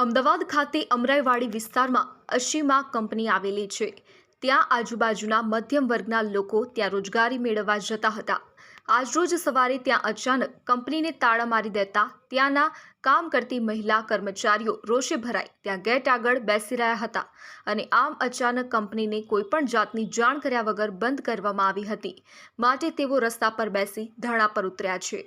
અમદાવાદ ખાતે અમરાઈવાડી વિસ્તારમાં અશીમા કંપની આવેલી છે. ત્યાં આજુબાજુના મધ્યમ વર્ગના લોકો ત્યાં રોજગારી મેળવવા જતા હતા. આજરોજ સવારે ત્યાં અચાનક કંપનીને તાળા મારી દેતા ત્યાંના કામ કરતી મહિલા કર્મચારીઓ રોષે ભરાઈ. ત્યાં ગેટ આગળ બેસી રહ્યા હતા અને આમ અચાનક કંપનીને કોઈપણ જાતની જાણ કર્યા વગર બંધ કરવામાં આવી હતી. માટે તેઓ રસ્તા પર બેસી ધરણા પર ઉતર્યા છે.